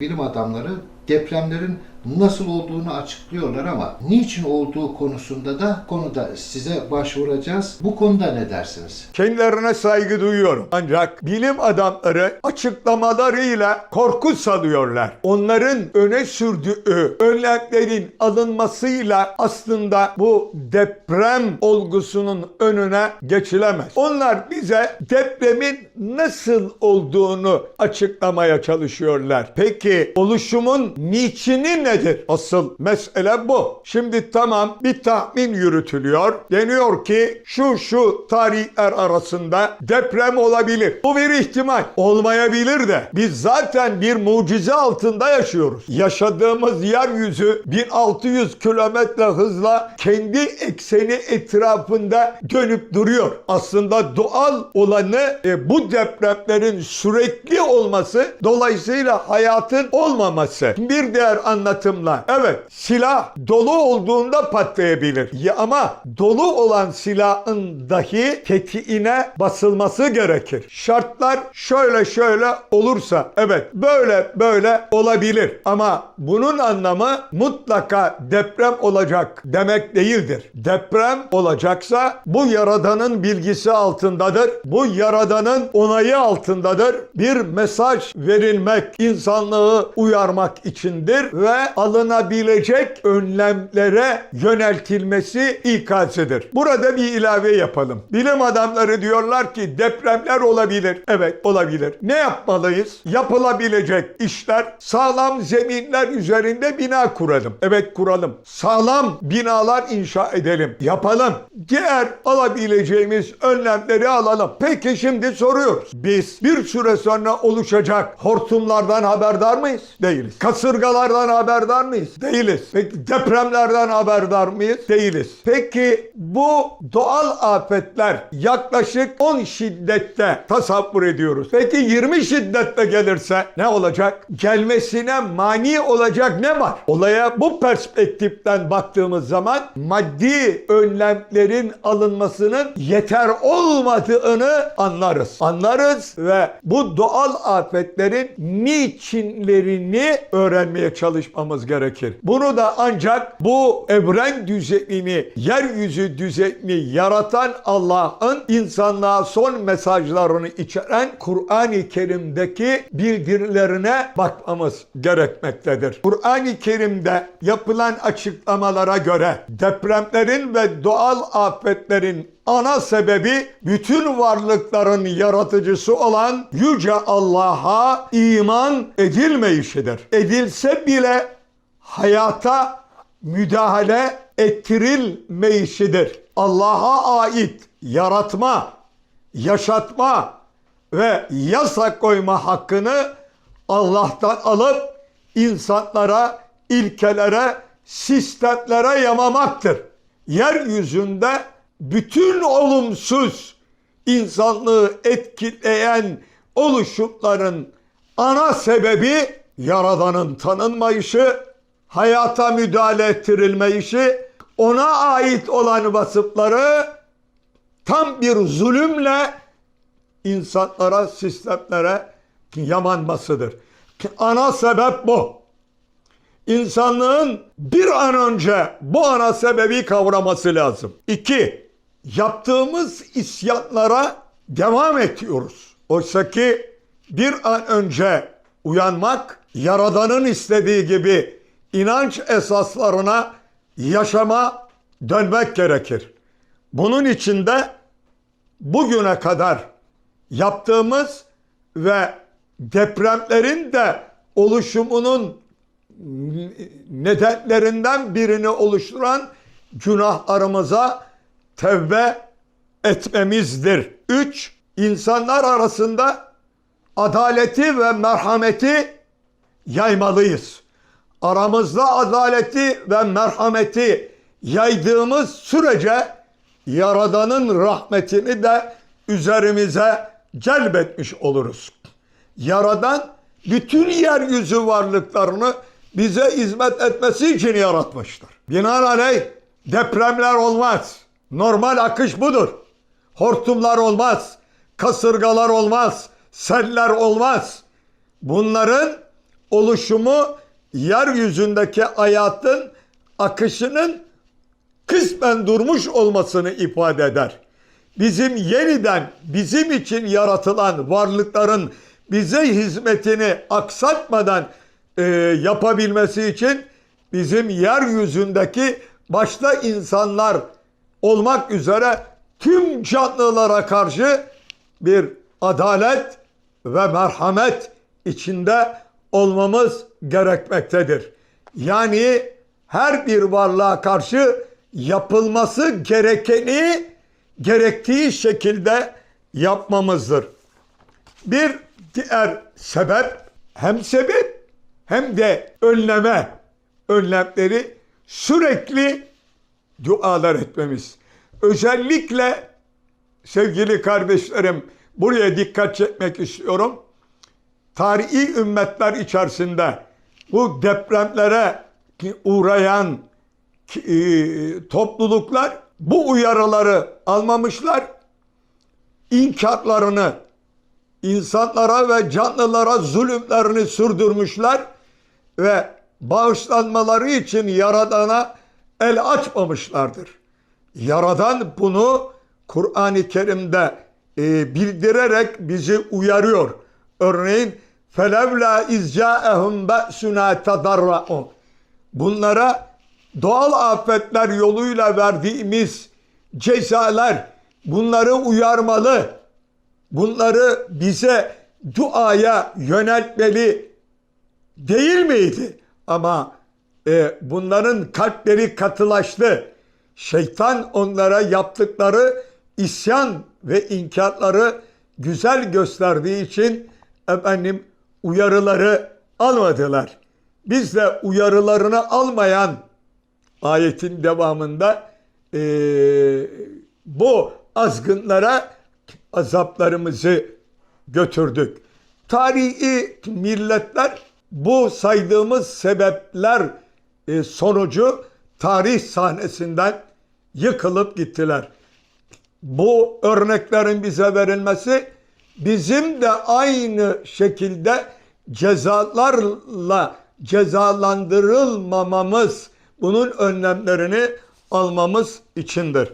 Bilim adamları depremlerin nasıl olduğunu açıklıyorlar ama niçin olduğu konusunda da konuda size başvuracağız. Bu konuda ne dersiniz? Kendilerine saygı duyuyorum. Ancak bilim adamları açıklamalarıyla korku salıyorlar. Onların öne sürdüğü önlemlerin alınmasıyla aslında bu deprem olgusunun önüne geçilemez. Onlar bize depremin nasıl olduğunu açıklamaya çalışıyorlar. Peki oluşumun niçini nedir? Asıl mesele bu. Şimdi tamam bir tahmin yürütülüyor. Deniyor ki şu şu tarihler arasında deprem olabilir. Bu bir ihtimal. Olmayabilir de. Biz zaten bir mucize altında yaşıyoruz. Yaşadığımız yeryüzü 1600 kilometre hızla kendi ekseni etrafında dönüp duruyor. Aslında doğal olanı e, bu depremlerin sürekli olması dolayısıyla hayatın olmaması. Bir diğer anlatımla evet silah dolu olduğunda patlayabilir. Ya ama dolu olan silahın dahi tetiğine basılması gerekir. Şartlar şöyle şöyle olursa evet böyle böyle olabilir. Ama bunun anlamı mutlaka deprem olacak demek değildir. Deprem olacaksa bu yaradanın bilgisi altındadır. Bu yaradanın onayı altındadır. Bir mesaj verilmek, insanlığı uyarmak içindir ve alınabilecek önlemlere yöneltilmesi ikazıdır. Burada bir ilave yapalım. Bilim adamları diyorlar ki depremler olabilir. Evet olabilir. Ne yapmalıyız? Yapılabilecek işler sağlam zeminler üzerinde bina kuralım. Evet kuralım. Sağlam binalar inşa edelim. Yapalım. Diğer alabileceğimiz önlemleri alalım. Peki şimdi soruyoruz. Biz bir süre sonra oluşacak hortumlardan haberdar mıyız? Değiliz. Kasırgalardan haberdar mıyız? Değiliz. Peki depremlerden haberdar mıyız? Değiliz. Peki bu doğal afetler yaklaşık 10 şiddette tasavvur ediyoruz. Peki 20 şiddette gelirse ne olacak? Gelmesine mani olacak ne var? Olaya bu perspektiften baktığımız zaman maddi önlemlerin alınmasının yeter olmadığını anlarız. Anlarız ve bu doğal afetlerin niçinlerini öğrenmeye çalışmamız gerekir. Bunu da ancak bu evren düzenini, yeryüzü düzenini yaratan Allah'ın insanlığa son mesajlarını içeren Kur'an-ı Kerim'deki bildirilerine bakmamız gerekmektedir. Kur'an-ı Kerim'de yapılan açıklamalara göre depremlerin ve doğal afetlerin ana sebebi bütün varlıkların yaratıcısı olan Yüce Allah'a iman edilmeyişidir. Edilse bile hayata müdahale ettirilmeyişidir. Allah'a ait yaratma, yaşatma ve yasa koyma hakkını Allah'tan alıp insanlara, ilkelere, sistemlere yamamaktır. Yeryüzünde bütün olumsuz insanlığı etkileyen oluşumların ana sebebi Yaradan'ın tanınmayışı, hayata müdahale ettirilmeyişi, ona ait olan vasıfları tam bir zulümle insanlara, sistemlere yamanmasıdır. Ana sebep bu. İnsanlığın bir an önce bu ana sebebi kavraması lazım. İki, yaptığımız isyanlara devam ediyoruz. Oysa ki bir an önce uyanmak, Yaradan'ın istediği gibi inanç esaslarına yaşama dönmek gerekir. Bunun için de bugüne kadar yaptığımız ve depremlerin de oluşumunun nedenlerinden birini oluşturan günahlarımıza tevbe etmemizdir. 3. İnsanlar arasında adaleti ve merhameti yaymalıyız. Aramızda adaleti ve merhameti yaydığımız sürece Yaradan'ın rahmetini de üzerimize celbetmiş oluruz. Yaradan bütün yeryüzü varlıklarını bize hizmet etmesi için yaratmıştır. Binaenaleyh depremler olmaz. Normal akış budur. Hortumlar olmaz. Kasırgalar olmaz. Seller olmaz. Bunların oluşumu yeryüzündeki hayatın akışının kısmen durmuş olmasını ifade eder. Bizim yeniden bizim için yaratılan varlıkların bize hizmetini aksatmadan e, yapabilmesi için bizim yeryüzündeki başta insanlar olmak üzere tüm canlılara karşı bir adalet ve merhamet içinde olmamız gerekmektedir. Yani her bir varlığa karşı yapılması gerekeni gerektiği şekilde yapmamızdır. Bir diğer sebep hem sebep hem de önleme önlemleri sürekli dualar etmemiz. Özellikle sevgili kardeşlerim buraya dikkat çekmek istiyorum. Tarihi ümmetler içerisinde bu depremlere uğrayan e, topluluklar bu uyarıları almamışlar. İnkarlarını, insanlara ve canlılara zulümlerini sürdürmüşler ve bağışlanmaları için Yaradan'a el açmamışlardır. Yaradan bunu Kur'an-ı Kerim'de e, bildirerek bizi uyarıyor. Örneğin فَلَوْلَا اِزْجَاءَهُمْ بَأْسُنَا تَضَرَّعُونَ Bunlara doğal afetler yoluyla verdiğimiz cezalar bunları uyarmalı. Bunları bize duaya yöneltmeli değil miydi? Ama e, bunların kalpleri katılaştı. Şeytan onlara yaptıkları isyan ve inkarları güzel gösterdiği için efendim uyarıları almadılar. Biz de uyarılarını almayan ayetin devamında e, bu azgınlara azaplarımızı götürdük. Tarihi milletler bu saydığımız sebepler e, sonucu tarih sahnesinden yıkılıp gittiler. Bu örneklerin bize verilmesi bizim de aynı şekilde cezalarla cezalandırılmamamız, bunun önlemlerini almamız içindir.